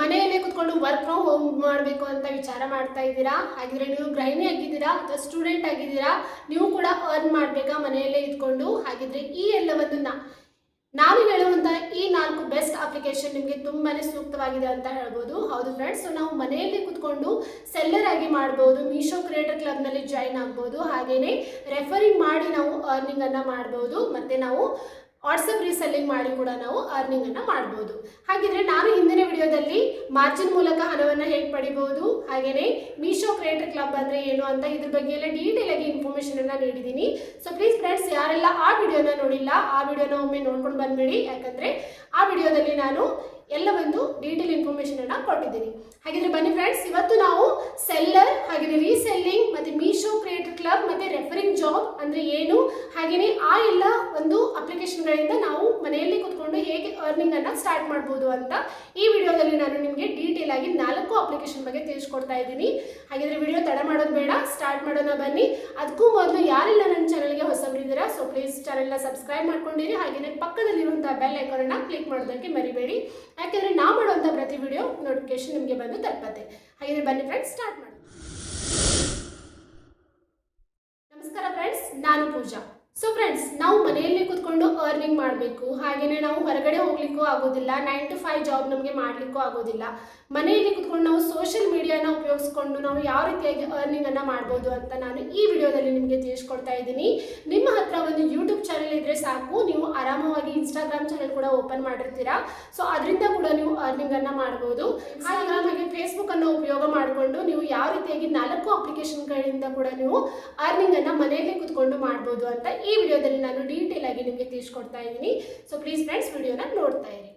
ಮನೆಯಲ್ಲೇ ಕುತ್ಕೊಂಡು work from home ಮಾಡಬೇಕು ಅಂತ ವಿಚಾರ ಮಾಡ್ತಾ ಇದ್ದೀರಾ? ಹಾಗಿದ್ರೆ ನೀವು ಗೃಹಿಣಿ ಆಗಿದ್ದೀರಾ ಅಥವಾ ಸ್ಟೂಡೆಂಟ್ ಆಗಿದ್ದೀರಾ? ನೀವು ಕೂಡ ಅರ್ನ್ ಮಾಡಬೇಕಾ ಮನೆಯಲ್ಲೇ ಇದ್ಕೊಂಡು? ಹಾಗಿದ್ರೆ ಈ ಎಲ್ಲವನ್ನು ನಾ ನಾನು ಹೇಳುವಂಥ ಈ ನಾಲ್ಕು ಬೆಸ್ಟ್ ಅಪ್ಲಿಕೇಶನ್ ನಿಮಗೆ ತುಂಬಾನೇ ಸೂಕ್ತವಾಗಿದೆ ಅಂತ ಹೇಳ್ಬೋದು. ಹೌದು ಫ್ರೆಂಡ್ಸ್ ನಾವು ಮನೆಯಲ್ಲಿ ಕುತ್ಕೊಂಡು ಸೆಲ್ಲರ್ ಆಗಿ ಮಾಡ್ಬೋದು ಮೀಶೋ ಕ್ರಿಯೇಟರ್ ಕ್ಲಬ್ನಲ್ಲಿ ಜಾಯಿನ್ ಆಗ್ಬೋದು. ಹಾಗೆಯೇ ರೆಫರಿಂಗ್ ಮಾಡಿ ನಾವು ಅರ್ನಿಂಗ್ ಅನ್ನ ಮಾಡ್ಬೋದು. ಮತ್ತೆ ನಾವು ವಾಟ್ಸಪ್ ರೀಸೆಲ್ಲಿಂಗ್ ಮಾಡಿ ಕೂಡ ನಾವು ಅರ್ನಿಂಗ್ ಅನ್ನ ಮಾಡ್ಬೋದು. ಹಾಗಿದ್ರೆ ನಾನು ಹಿಂದಿನ ವಿಡಿಯೋದಲ್ಲಿ ಮಾರ್ಜಿನ್ ಮೂಲಕ ಹಣವನ್ನು ಹೇಗೆ ಪಡಿಬಹುದು, ಹಾಗೇನೆ ಮೀಶೋ ಕ್ರಿಯೇಟರ್ ಕ್ಲಬ್ ಅಂದ್ರೆ ಏನು ಅಂತ ಇದ್ರ ಬಗ್ಗೆ ಎಲ್ಲ ಡೀಟೇಲ್ ಆಗಿ ಇನ್ಫಾರ್ಮೇಶನ್ ಅನ್ನ ನೀಡಿದ್ದೀನಿ ಸೊ ಪ್ಲೀಸ್ ಫ್ರೆಂಡ್ಸ್ ಯಾರೆಲ್ಲ ಆ ವಿಡಿಯೋನ ನೋಡಿಲ್ಲ, ಆ ವಿಡಿಯೋನ ಒಮ್ಮೆ ನೋಡ್ಕೊಂಡು ಬಂದ್ಬಿಡಿ. ಯಾಕಂದ್ರೆ ಆ ವಿಡಿಯೋದಲ್ಲಿ ನಾನು ಎಲ್ಲ ಒಂದು ಡೀಟೇಲ್ ಇನ್ಫಾರ್ಮೇಶನ್ ಅನ್ನ ಕೊಟ್ಟಿದ್ದೀನಿ. ಹಾಗಿದ್ರೆ ಬನ್ನಿ ಫ್ರೆಂಡ್ಸ್ ಇವತ್ತು ನಾವು ಸೆಲ್ಲರ್ ಹಾಗೆ ರೀಸೆಲ್ಲಿಂಗ್ ಮತ್ತೆ ಮೀಶೋ ಕ್ರಿಯೇಟರ್ ಕ್ಲಬ್ ಮತ್ತೆ ರೆಫರಿಂಗ್ ಜಾಬ್ ಅಂದ್ರೆ ಏನು? ಹಾಗೆಯೇ ಆ ಎಲ್ಲ ಒಂದು ಅಪ್ಲಿಕೇಶನ್ಗಳಿಂದ ನಾವು ಮನೆಯಲ್ಲಿ ಕುತ್ಕೊಂಡು ಹೇಗೆ ಅರ್ನಿಂಗ್ ಅನ್ನ ಸ್ಟಾರ್ಟ್ ಮಾಡ್ಬೋದು ಅಂತ ಈ ವಿಡಿಯೋದಲ್ಲಿ ನಾನು ನಿಮಗೆ ಡೀಟೇಲ್ ಆಗಿ ನಾಲ್ಕು ಅಪ್ಲಿಕೇಶನ್ ಬಗ್ಗೆ ತಿಳಿಸ್ಕೊಡ್ತಾ ಇದ್ದೀನಿ. ಹಾಗಿದ್ರೆ ವಿಡಿಯೋ ತಡ ಮಾಡೋದು ಬೇಡ ಸ್ಟಾರ್ಟ್ ಮಾಡೋಣ ಬನ್ನಿ. ಅದಕ್ಕೂ ಮೊದಲು ಯಾರೆಲ್ಲ ನನ್ನ ಚಾನಲ್ಗೆ ಹೊಸಬರಿದ್ದೀರಾ ಸೊ ಪ್ಲೀಸ್ ಚಾನೆಲ್ನ ಸಬ್ಸ್ಕ್ರೈಬ್ ಮಾಡ್ಕೊಂಡಿರಿ. ಹಾಗೆಯೇ ಪಕ್ಕದಲ್ಲಿರುವಂತಹ ಬೆಲ್ ಐಕಾನನ್ನ ಕ್ಲಿಕ್ ಮಾಡೋದಕ್ಕೆ ಮರಿಬೇಡಿ. ಯಾಕೆಂದ್ರೆ ನಾವು ಮಾಡುವಂಥ ಪ್ರತಿ ವಿಡಿಯೋ ನೋಟಿಫಿಕೇಶನ್ ನಿಮಗೆ ಬಂದು ತಲುಪತ್ತೆ. ಹಾಗೆಯೇ ಬನ್ನಿ ಫ್ರೆಂಡ್ಸ್ ಸ್ಟಾರ್ಟ್ ಮಾಡೋಣ. ನಮಸ್ಕಾರ ಫ್ರೆಂಡ್ಸ್ ನಾನು ಪೂಜಾ. ಸೊ ಫ್ರೆಂಡ್ಸ್ ನಾವು ಮನೆಯಲ್ಲಿ ಕೂತ್ಕೊಂಡು ಅರ್ನಿಂಗ್ ಮಾಡಬೇಕು. ಹಾಗೆಯೇ ನಾವು ಹೊರಗಡೆ ಹೋಗ್ಲಿಕ್ಕೂ ಆಗೋದಿಲ್ಲ ನೈನ್ ಟು ಫೈವ್ ಜಾಬ್ ನಮಗೆ ಮಾಡಲಿಕ್ಕೂ ಆಗೋದಿಲ್ಲ. ಮನೆಯಲ್ಲಿ ಕೂತ್ಕೊಂಡು ನಾವು ಸೋಷಿಯಲ್ ಮೀಡಿಯಾನ ಉಪಯೋಗಿಸ್ಕೊಂಡು ನಾವು ಯಾವ ರೀತಿಯಾಗಿ ಅರ್ನಿಂಗ್ ಅನ್ನ ಮಾಡ್ಬೋದು ಅಂತ ನಾನು ಈ ವಿಡಿಯೋದಲ್ಲಿ ನಿಮಗೆ ತಿಳಿಸ್ಕೊಡ್ತಾ ಇದ್ದೀನಿ. ನಿಮ್ಮ ಹತ್ರ ಒಂದು ಯೂಟ್ಯೂಬ್ ಚಾನೆಲ್ ಇದ್ರೆ ಸಾಕು. ನೀವು ಆರಾಮವಾಗಿ ಇನ್ಸ್ಟಾಗ್ರಾಮ್ ಚಾನೆಲ್ ಕೂಡ ಓಪನ್ ಮಾಡಿರ್ತೀರಾ. ಸೊ ಅದರಿಂದ ಕೂಡ ನೀವು ಅರ್ನಿಂಗ್ ಅನ್ನ ಮಾಡ್ಬೋದು. ಹಾಗೆ ಫೇಸ್ಬುಕ್ ಅನ್ನು ಉಪಯೋಗ ಮಾಡಿಕೊಂಡು ನೀವು ಯಾವ ರೀತಿಯಾಗಿ ನಾಲ್ಕು ಅಪ್ಲಿಕೇಶನ್ಗಳಿಂದ ಕೂಡ ನೀವು ಅರ್ನಿಂಗ್ ಅನ್ನ ಮನೆಯಲ್ಲಿ ಕುತ್ಕೊಂಡು ಮಾಡ್ಬೋದು ಅಂತ ಈ ವಿಡಿಯೋದಲ್ಲಿ ನಾನು ಡೀಟೇಲ್ ಆಗಿ ನಿಮಗೆ ತಿಳಿಸ್ಕೊಡ್ತಾ ಇದ್ದೀನಿ. ಸೊ ಪ್ಲೀಸ್ ಫ್ರೆಂಡ್ಸ್ ವಿಡಿಯೋನ ನೋಡ್ತಾ ಇರಿ.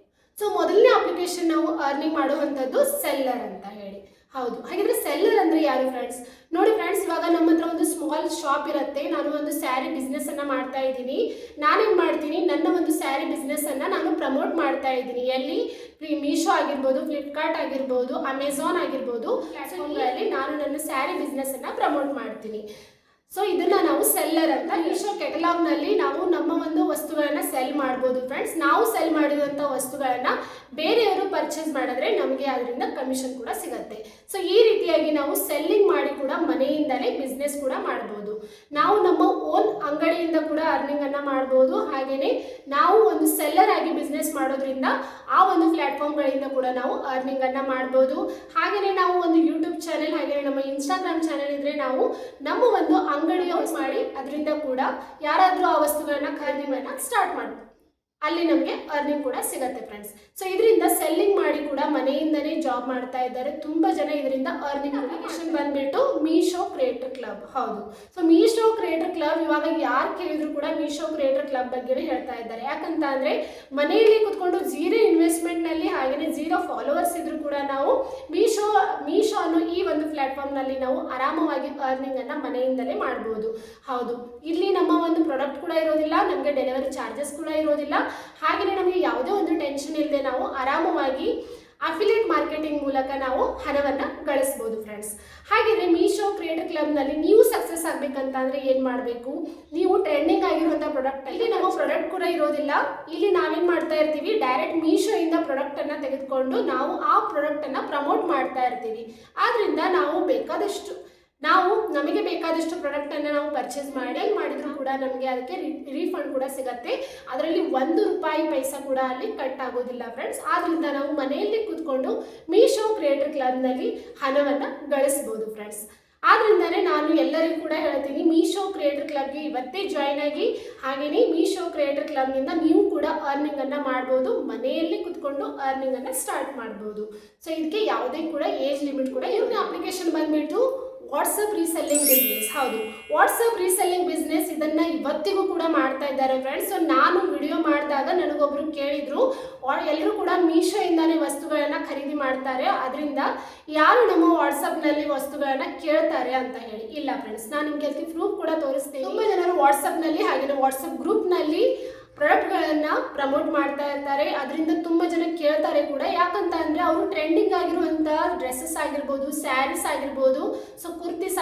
ಮೊದಲನೇ ಅಪ್ಲಿಕೇಶನ್ ನಾವು ಅರ್ನಿಂಗ್ ಮಾಡುವಂಥದ್ದು ಸೆಲ್ಲರ್ ಅಂತ ಹೇಳಿ. ಹೌದು. ಹಾಗಿದ್ರೆ ಸೆಲ್ಲರ್ ಅಂದ್ರೆ ಯಾರು ಫ್ರೆಂಡ್ಸ್ ನೋಡಿ ಫ್ರೆಂಡ್ಸ್ ಇವಾಗ ನಮ್ಮ ಹತ್ರ ಒಂದು ಸ್ಮಾಲ್ ಶಾಪ್ ಇರುತ್ತೆ. ನಾನು ಒಂದು ಸ್ಯಾರಿ ಬಿಸ್ನೆಸ್ ಅನ್ನ ಮಾಡ್ತಾ ಇದ್ದೀನಿ. ನಾನೇನ್ ಮಾಡ್ತೀನಿ? ನನ್ನ ಒಂದು ಸ್ಯಾರಿ ಬಿಸ್ನೆಸ್ ಅನ್ನ ನಾನು ಪ್ರಮೋಟ್ ಮಾಡ್ತಾ ಇದ್ದೀನಿ. ಎಲ್ಲಿ? ಮೀಶೋ ಆಗಿರ್ಬೋದು ಫ್ಲಿಪ್ಕಾರ್ಟ್ ಆಗಿರ್ಬೋದು ಅಮೆಝಾನ್ ಆಗಿರ್ಬೋದು. ಪ್ಲಾಟ್ಫಾರ್ಮ್ಗಳಲ್ಲಿ ನಾನು ನನ್ನ ಸ್ಯಾರಿ ಬಿಸ್ನೆಸ್ ಅನ್ನ ಪ್ರಮೋಟ್ ಮಾಡ್ತೀನಿ. ಸೊ ಇದನ್ನ ನಾವು ಸೆಲ್ಲರ್ ಅಂತ ಮೀಶೋ ಕೆಟಲಾಗ್ನಲ್ಲಿ ನಾವು ನಮ್ಮ ಒಂದು ವಸ್ತುಗಳನ್ನ ಸೆಲ್ ಮಾಡ್ಬೋದು ಫ್ರೆಂಡ್ಸ್ ನಾವು ಸೆಲ್ ಮಾಡಿದಂತ ವಸ್ತುಗಳನ್ನ ಬೇರೆಯವರು ಪರ್ಚೇಸ್ ಮಾಡಿದ್ರೆ ನಮಗೆ ಅದರಿಂದ ಕಮಿಷನ್ ಕೂಡ ಸಿಗತ್ತೆ. ಸೊ ಈ ರೀತಿಯಾಗಿ ನಾವು ಸೆಲ್ಲಿಂಗ್ ಮಾಡಿ ಕೂಡ ಮನೆಯಿಂದಲೇ ಬಿಸ್ನೆಸ್ ಕೂಡ ಮಾಡ್ಬೋದು. ನಾವು ನಮ್ಮ ಅಂಗಡಿಯಿಂದ ಕೂಡ ಅರ್ನಿಂಗ್ ಅನ್ನ ಮಾಡಬಹುದು ಹಾಗೇನೆ ನಾವು ಒಂದು ಸೆಲ್ಲರ್ ಆಗಿ ಬಿಸ್ನೆಸ್ ಮಾಡೋದ್ರಿಂದ ಆ ಒಂದು ಪ್ಲಾಟ್ಫಾರ್ಮ್ಗಳಿಂದ ಕೂಡ ನಾವು ಅರ್ನಿಂಗ್ ಅನ್ನ ಮಾಡಬಹುದು ಹಾಗೇನೆ ನಾವು ಒಂದು ಯೂಟ್ಯೂಬ್ ಚಾನೆಲ್ ಹಾಗೇನೆ ನಮ್ಮ ಇನ್ಸ್ಟಾಗ್ರಾಮ್ ಚಾನೆಲ್ ಇದ್ರೆ ನಾವು ನಮ್ಮ ಒಂದು ಅಂಗಡಿ ಮಾಡಿ ಅದರಿಂದ ಕೂಡ ಯಾರಾದರೂ ಆ ವಸ್ತುಗಳನ್ನ ಖರೀದಿಗಳನ್ನ ಸ್ಟಾರ್ಟ್ ಮಾಡ್ಬೋದು. ಅಲ್ಲಿ ನಮಗೆ ಅರ್ನಿಂಗ್ ಕೂಡ ಸಿಗತ್ತೆ ಫ್ರೆಂಡ್ಸ್ ಸೊ ಇದರಿಂದ ಸೆಲ್ಲಿಂಗ್ ಮಾಡಿ ಕೂಡ ಮನೆಯಿಂದನೇ ಜಾಬ್ ಮಾಡ್ತಾ ಇದ್ದಾರೆ. ತುಂಬಾ ಜನ ಇದರಿಂದ ಅರ್ನಿಂಗ್ ಅಪ್ಲಿಕೇಶನ್ ಬಂದ್ಬಿಟ್ಟು ಮೀಶೋ ಕ್ರಿಯೇಟರ್ ಕ್ಲಬ್. ಹೌದು. ಸೊ ಮೀಶೋ ಕ್ರಿಯೇಟರ್ ಕ್ಲಬ್ ಇವಾಗ ಯಾರು ಕೇಳಿದ್ರು ಕೂಡ ಮೀಶೋ ಕ್ರಿಯೇಟರ್ ಕ್ಲಬ್ ಬಗ್ಗೆ ಹೇಳ್ತಾ ಇದ್ದಾರೆ. ಯಾಕಂತ ಅಂದ್ರೆ ಮನೆಯಲ್ಲಿ ಕುತ್ಕೊಂಡು ಜೀರೋ ಇನ್ವೆಸ್ಟ್ಮೆಂಟ್ನಲ್ಲಿ ಹಾಗೇನೆ ಜೀರೋ ಫಾಲೋವರ್ಸ್ ಇದ್ರು ಕೂಡ ನಾವು ಮೀಶೋ ಮೀಶೋ ಅನ್ನೋ ಈ ಒಂದು ಪ್ಲಾಟ್ಫಾರ್ಮ್ನಲ್ಲಿ ನಾವು ಆರಾಮವಾಗಿ ಅರ್ನಿಂಗ್ ಅನ್ನ ಮನೆಯಿಂದಲೇ ಮಾಡಬಹುದು ಹೌದು. ಇಲ್ಲಿ ನಮ್ಮ ಒಂದು ಪ್ರಾಡಕ್ಟ್ ಕೂಡ ಇರೋದಿಲ್ಲ, ನಮಗೆ ಡೆಲಿವರಿ ಚಾರ್ಜಸ್ ಕೂಡ ಇರೋದಿಲ್ಲ. ಹಾಗೆಯೇ ನಮಗೆ ಯಾವುದೇ ಒಂದು ಟೆನ್ಷನ್ ಇಲ್ಲದೆ ನಾವು ಆರಾಮವಾಗಿ ಅಫಿಲಿಯೇಟ್ ಮಾರ್ಕೆಟಿಂಗ್ ಮೂಲಕ ನಾವು ಹಣವನ್ನು ಗಳಿಸ್ಬೋದು ಫ್ರೆಂಡ್ಸ್ ಹಾಗಿದ್ರೆ ಮೀಶೋ ಕ್ರಿಯೇಟರ್ ಕ್ಲಬ್ನಲ್ಲಿ ನೀವು ಸಕ್ಸಸ್ ಆಗಬೇಕಂತಂದ್ರೆ ಏನು ಮಾಡಬೇಕು? ನೀವು ಟ್ರೆಂಡಿಂಗ್ ಆಗಿರುವಂಥ ಪ್ರಾಡಕ್ಟ್ ಇಲ್ಲಿ ನಮ್ಮ ಪ್ರಾಡಕ್ಟ್ ಕೂಡ ಇರೋದಿಲ್ಲ. ಇಲ್ಲಿ ನಾವೇನು ಮಾಡ್ತಾ ಇರ್ತೀವಿ? ಡೈರೆಕ್ಟ್ ಮೀಶೋ ಇಂದ ಪ್ರಾಡಕ್ಟ್ ಅನ್ನ ತೆಗೆದುಕೊಂಡು ನಾವು ಆ ಪ್ರಾಡಕ್ಟ್ ಅನ್ನ ಪ್ರಮೋಟ್ ಮಾಡ್ತಾ ಇರ್ತೀವಿ. ಆದ್ರಿಂದ ನಾವು ಬೇಕಾದಷ್ಟು ನಾವು ನಮಗೆ ಬೇಕಾದಷ್ಟು ಪ್ರಾಡಕ್ಟ್ ಅನ್ನ ನಾವು ಪರ್ಚೇಸ್ ಮಾಡಿ ಮಾಡಿದ್ರು ಕೂಡ ನಮಗೆ ಅದಕ್ಕೆ ರೀಫಂಡ್ ಕೂಡ ಸಿಗತ್ತೆ. ಅದರಲ್ಲಿ ಒಂದು ರೂಪಾಯಿ ಪೈಸಾ ಕೂಡ ಅಲ್ಲಿ ಕಟ್ ಆಗೋದಿಲ್ಲ ಫ್ರೆಂಡ್ಸ್ ಆದ್ರಿಂದ ನಾವು ಮನೆಯಲ್ಲಿ ಕೂತ್ಕೊಂಡು ಮೀಶೋ ಕ್ರಿಯೇಟರ್ ಕ್ಲಬ್ನಲ್ಲಿ ಹಣವನ್ನ ಗಳಿಸ್ಬೋದು ಫ್ರೆಂಡ್ಸ್ ಆದ್ರಿಂದನೇ ನಾನು ಎಲ್ಲರಿಗೂ ಕೂಡ ಹೇಳ್ತೀನಿ ಮೀಶೋ ಕ್ರಿಯೇಟರ್ ಕ್ಲಬ್ಗೆ ಇವತ್ತೇ ಜಾಯ್ನ್ ಆಗಿ ಹಾಗೆಯೇ ಮೀಶೋ ಕ್ರಿಯೇಟರ್ ಕ್ಲಬ್ನಿಂದ ನೀವು ಕೂಡ ಅರ್ನಿಂಗ್ ಅನ್ನ ಮಾಡ್ಬೋದು, ಮನೆಯಲ್ಲಿ ಕುತ್ಕೊಂಡು ಅರ್ನಿಂಗ್ ಅನ್ನ ಸ್ಟಾರ್ಟ್ ಮಾಡ್ಬೋದು. ಸೊ ಇದಕ್ಕೆ ಯಾವುದೇ ಕೂಡ ಏಜ್ ಲಿಮಿಟ್ ಕೂಡ ಇವ್ರನ್ನ ಅಪ್ಲಿಕೇಶನ್ ಬಂದ್ಬಿಟ್ಟು ವಾಟ್ಸಪ್ ರೀಸೆಲ್ಲಿಂಗ್ ಬಿಸ್ನೆಸ್ ಹೌದು. ವಾಟ್ಸಪ್ ರೀಸೆಲ್ಲಿಂಗ್ ಬಿಸ್ನೆಸ್ ಇದನ್ನ ಇವತ್ತಿಗೂ ಕೂಡ ಮಾಡ್ತಾ ಇದ್ದಾರೆ ಫ್ರೆಂಡ್ಸ್ ಸೊ ನಾನು ವಿಡಿಯೋ ಮಾಡಿದಾಗ ನನಗೊಬ್ರು ಕೇಳಿದ್ರು ಎಲ್ಲರೂ ಕೂಡ ಮೀಶೋ ಇಂದಾನೆ ವಸ್ತುಗಳನ್ನ ಖರೀದಿ ಮಾಡ್ತಾರೆ. ಅದರಿಂದ ಯಾರು ನಮ್ಮ ವಾಟ್ಸಪ್ನಲ್ಲಿ ವಸ್ತುಗಳನ್ನ ಕೇಳ್ತಾರೆ ಅಂತ ಹೇಳಿ. ಇಲ್ಲ ಫ್ರೆಂಡ್ಸ್ ನಾನು ನಿಮ್ಗೆ ಪ್ರೂಫ್ ಕೂಡ ತೋರಿಸ್ತೀನಿ. ತುಂಬಾ ಜನರು ವಾಟ್ಸಪ್ನಲ್ಲಿ ಹಾಗೆ ವಾಟ್ಸಪ್ ಗ್ರೂಪ್ನಲ್ಲಿ ಪ್ರಾಡಕ್ಟ್ಗಳನ್ನ ಪ್ರಮೋಟ್ ಮಾಡ್ತಾ ಇರ್ತಾರೆ. ಅದರಿಂದ ತುಂಬ ಜನ ಕೇಳ್ತಾರೆ ಕೂಡ. ಯಾಕಂತ ಅಂದರೆ, ಅವರು ಟ್ರೆಂಡಿಂಗ್ ಆಗಿರುವಂಥ ಡ್ರೆಸ್ಸಸ್ ಆಗಿರ್ಬೋದು ಸ್ಯಾರೀಸ್ ಆಗಿರ್ಬೋದು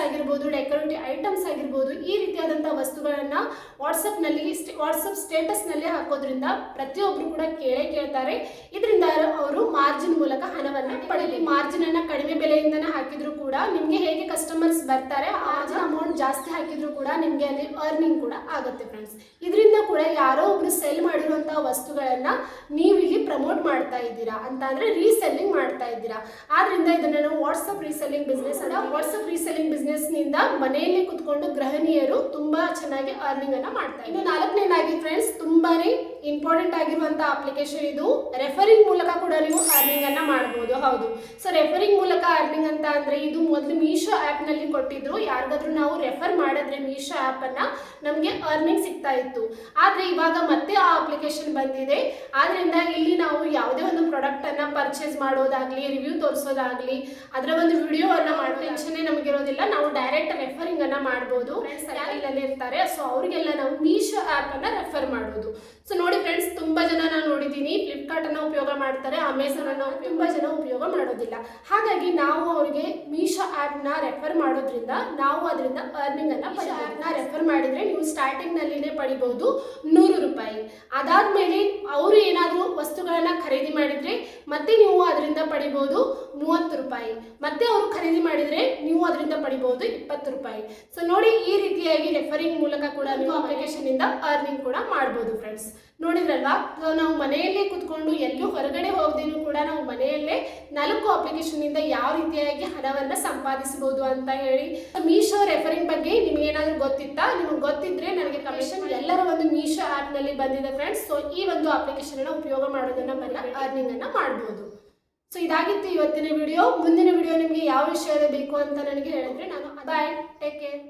ಆಗಿರ್ಬೋದು ಡೆಕೋರೇಟಿವ್ ಐಟಮ್ಸ್ ಆಗಿರ್ಬೋದು, ಈ ರೀತಿಯಾದಂಥ ವಸ್ತುಗಳನ್ನು ವಾಟ್ಸಪ್ನಲ್ಲಿ ವಾಟ್ಸಪ್ ಸ್ಟೇಟಸ್ನಲ್ಲಿ ಹಾಕೋದ್ರಿಂದ ಪ್ರತಿಯೊಬ್ಬರು ಕೂಡ ಕೇಳೇ ಕೇಳ್ತಾರೆ. ಇದರಿಂದ ಅವರು ಮಾರ್ಜಿನ್ ಮೂಲಕ ಹಣವನ್ನು ಪಡೆಯಲಿ. ಮಾರ್ಜಿನ್ ಅನ್ನ ಕಡಿಮೆ ಬೆಲೆಯಿಂದನೇ ಹಾಕಿದ್ರು ಕೂಡ ನಿಮಗೆ ಹೇಗೆ ಕಸ್ಟಮರ್ಸ್ ಬರ್ತಾರೆ ಆಗ ಅಮೌಂಟ್ ಜಾಸ್ತಿ ಹಾಕಿದ್ರು ಕೂಡ ನಿಮಗೆ ಅಲ್ಲಿ ಅರ್ನಿಂಗ್ ಕೂಡ ಆಗುತ್ತೆ ಫ್ರೆಂಡ್ಸ್ ಇದರಿಂದ ಕೂಡ ಯಾರೋ ಒಬ್ರು ಸೆಲ್ ಮಾಡಿರುವಂತಹ ವಸ್ತುಗಳನ್ನ ನೀವು ಇಲ್ಲಿ ಪ್ರಮೋಟ್ ಮಾಡ್ತಾ ಇದ್ದೀರಾ ಅಂತ ಅಂದ್ರೆ ರೀಸೆಲ್ಲಿಂಗ್ ಮಾಡ್ತಾ ಇದ್ದೀರಾ. ಆದ್ರಿಂದ ಇದನ್ನ ನಾವು ವಾಟ್ಸಪ್ ರೀಸೆಲ್ಲಿಂಗ್ ಬಿಸ್ನೆಸ್ ಅಲ್ಲ ವಾಟ್ಸಪ್ ರೀಸೆಲ್ಲಿಂಗ್ ಬಿಸ್ನೆಸ್ನಿಂದ ಮನೆಯಲ್ಲಿ ಕುತ್ಕೊಂಡು ಗೃಹಿಣಿಯರು ತುಂಬಾ ಚೆನ್ನಾಗಿ ಅರ್ನಿಂಗ್ ಅನ್ನ ಮಾಡ್ತಾರೆ ಇನ್ನು ನಾಲ್ಕನೇದಾಗಿ ಫ್ರೆಂಡ್ಸ್ ತುಂಬಾನೇ ಇಂಪಾರ್ಟೆಂಟ್ ಆಗಿರುವಂತಹ ಅಪ್ಲಿಕೇಶನ್ ಇದು ರೆಫರಿಂಗ್ ಮೂಲಕ ಕೂಡ ನೀವು ಅರ್ನಿಂಗ್ ಅನ್ನ ಮಾಡಬಹುದು ಹೌದು. ಸೊ ರೆಫರಿಂಗ್ ಮೂಲಕ ಅರ್ನಿಂಗ್ ಅಂತ ಅಂದ್ರೆ ಇದು ಮೊದಲು ಮೀಶೋ ಆಪ್ನಲ್ಲಿ ಕೊಟ್ಟಿದ್ರು. ಯಾರಿಗಾದ್ರೂ ನಾವು ರೆಫರ್ ಮಾಡಿದ್ರೆ ಮೀಶೋ ಆಪ್ ಅನ್ನ ನಮಗೆ ಅರ್ನಿಂಗ್ ಸಿಗ್ತಾ ಇತ್ತು. ಆದ್ರೆ ಇವಾಗ ಮತ್ತೆ ಆ ಅಪ್ಲಿಕೇಶನ್ ಬಂದಿದೆ. ಆದ್ರಿಂದ ಇಲ್ಲಿ ನಾವು ಯಾವುದೇ ಒಂದು ಪ್ರಾಡಕ್ಟ್ ಅನ್ನ ಪರ್ಚೇಸ್ ಮಾಡೋದಾಗ್ಲಿ ರಿವ್ಯೂ ತೋರಿಸೋದಾಗ್ಲಿ ಅದರ ಒಂದು ವಿಡಿಯೋ ಅನ್ನ ಮಾಡೋ ಟೆನ್ಷನ್ ನಮಗಿರೋದಿಲ್ಲ ನಾವು ಡೈರೆಕ್ಟ್ ರೆಫರಿಂಗ್ ಅನ್ನ ಮಾಡಬಹುದು ಅಲ್ಲಿ ಇರ್ತಾರೆ. ಸೊ ಅವರಿಗೆಲ್ಲ ನಾವು ಮೀಶೋ ಆಪ್ ಅನ್ನ ರೆಫರ್ ಮಾಡೋದು. ಸೊ ನೋಡಿ ಫ್ರೆಂಡ್ಸ್ ತುಂಬ ಜನ ನಾನು ನೋಡಿದ್ದೀನಿ ಫ್ಲಿಪ್ಕಾರ್ಟನ್ನು ಅನ್ನ ಉಪಯೋಗ ಮಾಡ್ತಾರೆ ಅಮೆಝಾನ್ ತುಂಬ ತುಂಬಾ ಜನ ಉಪಯೋಗ ಮಾಡೋದಿಲ್ಲ. ಹಾಗಾಗಿ ನಾವು ಅವರಿಗೆ ಮೀಶೋ ಆ್ಯಪ್ನ ರೆಫರ್ ಮಾಡೋದ್ರಿಂದ ನಾವು ಅದರಿಂದ ಅರ್ನಿಂಗ್ ಅನ್ನು ಆಪ್ನ ರೆಫರ್ ಮಾಡಿದರೆ ನೀವು ಸ್ಟಾರ್ಟಿಂಗ್ನಲ್ಲಿನೇ ಪಡಿಬೋದು ಪಡಿಬಹುದು ನೂರು ರೂಪಾಯಿ. ಅದಾದ್ಮೇಲೆ ಅವರು ಏನಾದರೂ ವಸ್ತುಗಳನ್ನು ಖರೀದಿ ಮಾಡಿದರೆ ಮತ್ತೆ ನೀವು ಅದರಿಂದ ಪಡಿಬಹುದು ಮೂವತ್ತು ರೂಪಾಯಿ. ಮತ್ತೆ ಅವರು ಖರೀದಿ ಮಾಡಿದ್ರೆ ನೀವು ಅದರಿಂದ ಪಡಿಬಹುದು ಇಪ್ಪತ್ತು ರೂಪಾಯಿ. ಸೊ ನೋಡಿ ಈ ರೀತಿಯಾಗಿ ರೆಫರಿಂಗ್ ಮೂಲಕ ಕೂಡ ನೀವು ಅಪ್ಲಿಕೇಶನ್ ಇಂದ ಅರ್ನಿಂಗ್ ಕೂಡ ಮಾಡಬಹುದು ಫ್ರೆಂಡ್ಸ್ ನೋಡಿದ್ರಲ್ವಾ? ಸೊ ನಾವು ಮನೆಯಲ್ಲೇ ಕುತ್ಕೊಂಡು ಎಲ್ಲೂ ಹೊರಗಡೆ ಹೋಗದೇನು ಕೂಡ ನಾವು ಮನೆಯಲ್ಲೇ ನಾಲ್ಕು ಅಪ್ಲಿಕೇಶನ್ ಇಂದ ಯಾವ ರೀತಿಯಾಗಿ ಹಣವನ್ನ ಸಂಪಾದಿಸಬಹುದು ಅಂತ ಹೇಳಿ. ಮೀಶೋ ರೆಫರಿಂಗ್ ಬಗ್ಗೆ ನಿಮ್ಗೆ ಏನಾದರೂ ಗೊತ್ತಿತ್ತಾ? ನಿಮ್ಗೆ ಗೊತ್ತಿದ್ರೆ ನನಗೆ ಕಮಿಷನ್ ಎಲ್ಲರ ಒಂದು ಮೀಶೋ ಆಪ್ನಲ್ಲಿ ಬಂದಿದೆ ಫ್ರೆಂಡ್ಸ್ ಸೊ ಈ ಒಂದು ಅಪ್ಲಿಕೇಶನ್ ಉಪಯೋಗ ಮಾಡೋದನ್ನ ಅರ್ನಿಂಗ್ ಅನ್ನ ಮಾಡಬಹುದು ಸೊ ಇದಾಗಿತ್ತು ಇವತ್ತಿನ ವಿಡಿಯೋ ಮುಂದಿನ ವಿಡಿಯೋ ನಿಮಗೆ ಯಾವ ವಿಷಯದ ಬೇಕು ಅಂತ ನನಗೆ ಹೇಳಿದ್ರೆ ನಾನು ಬಾಯ್ ಟೇಕ್ ಕೇರ್